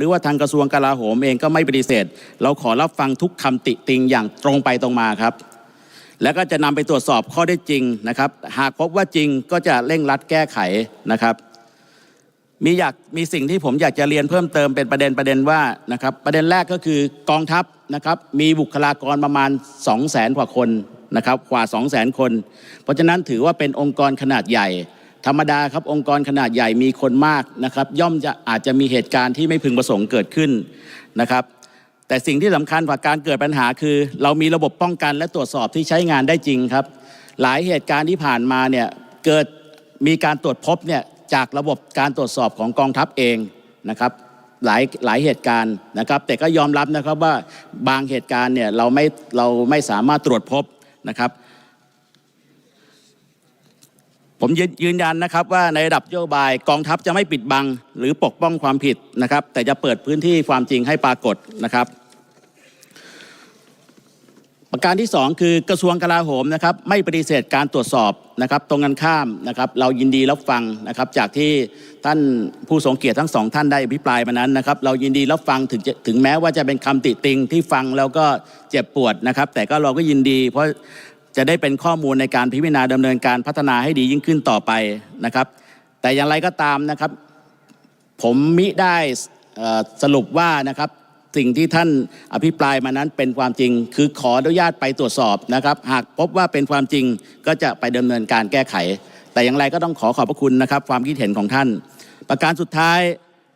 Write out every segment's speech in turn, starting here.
หรือว่าทางกระทรวงกลาโหมเองก็ไม่ปฏิเสธ เราขอรับฟังทุกคำติติงอย่างตรงไปตรงมาครับ แล้วก็จะนำไปตรวจสอบข้อได้จริงนะครับ หากพบว่าจริงก็จะเร่งรัดแก้ไขนะครับ มีอยากมีสิ่งที่ผมอยากจะเรียนเพิ่มเติมเป็นประเด็นประเด็นว่านะครับ ประเด็นแรกก็คือกองทัพนะครับ มีบุคลากรประมาณ 2 0 0แสนกว่าคนนะครับกว่า 2 0 0แสนคน เพราะฉะนั้นถือว่าเป็นองค์กรขนาดใหญ่ ธรรมดาครับองค์กรขนาดใหญ่มีคนมากนะครับ ย่อมจะอาจจะมีเหตุการณ์ที่ไม่พึงประสงค์เกิดขึ้นนะครับ แต่สิ่งที่สำคัญกว่าการเกิดปัญหาคือ เรามีระบบป้องกันและตรวจสอบที่ใช้งานได้จริงครับ หลายเหตุการณ์ที่ผ่านมาเนี่ยเกิดมีการตรวจพบเนี่ยจากระบบการตรวจสอบของกองทัพเองนะครับหลายหลายเหตุการณ์นะครับ แต่ก็ยอมรับนะครับว่าบางเหตุการณ์เนี่ยเราไม่เราไม่สามารถตรวจพบนะครับ ผมยืนยันนะครับว่าในระดับนโยบายกองทัพจะไม่ปิดบัง หรือปกป้องความผิดนะครับ แต่จะเปิดพื้นที่ความจริงให้ปรากฏนะครับ ประการที่ 2 คือกระทรวงกลาโหมนะครับ ไม่ปฏิเสธการตรวจสอบนะครับ ตรงกันข้ามนะครับ เรายินดีรับฟังนะครับ จากที่ท่านผู้ทรงเกียรติทั้งสองท่านได้อภิปรายมานั้นนะครับ เรายินดีรับฟังถึงถึงแม้ว่าจะเป็นคำติติงที่ฟังแล้วก็เจ็บปวดนะครับ แต่ก็เราก็ยินดี เพราะ จะได้เป็นข้อมูลในการพิจารณาดำเนินการพัฒนาให้ดียิ่งขึ้นต่อไปนะครับ แต่อย่างไรก็ตามนะครับ ผมมิได้สรุปว่านะครับสิ่งที่ท่านอภิปรายมานั้นเป็นความจริง คือขออนุญาตไปตรวจสอบนะครับ หากพบว่าเป็นความจริงก็จะไปดำเนินการแก้ไข แต่อย่างไรก็ต้องขอขอบพระคุณนะครับ ความคิดเห็นของท่าน ประการสุดท้าย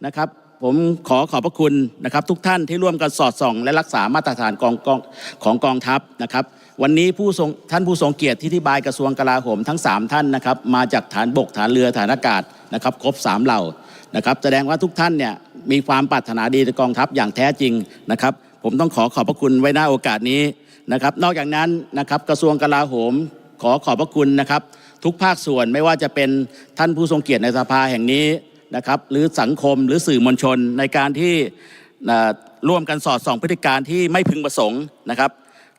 นะครับ ผมขอขอบพระคุณนะครับ ทุกท่านที่ร่วมกันสอดส่อง และรักษามาตรฐานกองกองของกองทัพนะครับ วันนี้ผู้ทรงท่านผู้ทรงเกียรติที่ที่บายกระทรวงกลาโหมทั้ง 3 ท่านนะครับ มาจากฐานบกฐานเรือฐานอากาศนะครับ ครบ 3 เหล่านะครับ แสดงว่าทุกท่านเนี่ยมีความปรารถนาดีในกองทัพอย่างแท้จริงนะครับ ผมต้องขอขอบพระคุณไว้หน้าโอกาสนี้นะครับ นอกจากนั้นนะครับกระทรวงกลาโหมขอขอบพระคุณนะครับ ทุกภาคส่วนไม่ว่าจะเป็นท่านผู้ทรงเกียรติในสภาแห่งนี้ นะครับหรือสังคมหรือสื่อมวลชนในการที่ร่วมกันสอดส่องพฤติการที่ไม่พึงประสงค์นะครับ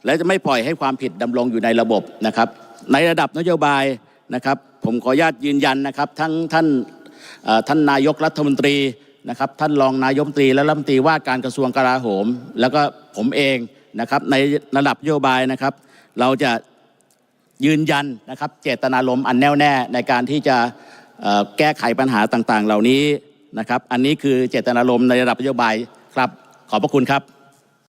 และจะไม่ปล่อยให้ความผิดดำรงอยู่ในระบบนะครับ ในระดับนโยบายนะครับ ผมขออนุญาตยืนยันนะครับ ทั้งท่านท่านนายกรัฐมนตรีนะครับ ท่านรองนายกรัฐมตรีและรัฐมนตรีว่าการกระทรวงกลาโหม แล้วก็ผมเองนะครับในระดับนโยบายนะครับ เราจะยืนยันนะครับ เจตนารมณ์อันแน่วแน่ในการที่จะ แก้ไขปัญหาต่างๆเหล่านี้นะครับ อันนี้คือเจตนารมณ์ในระดับนโยบายครับ ขอบพระคุณครับ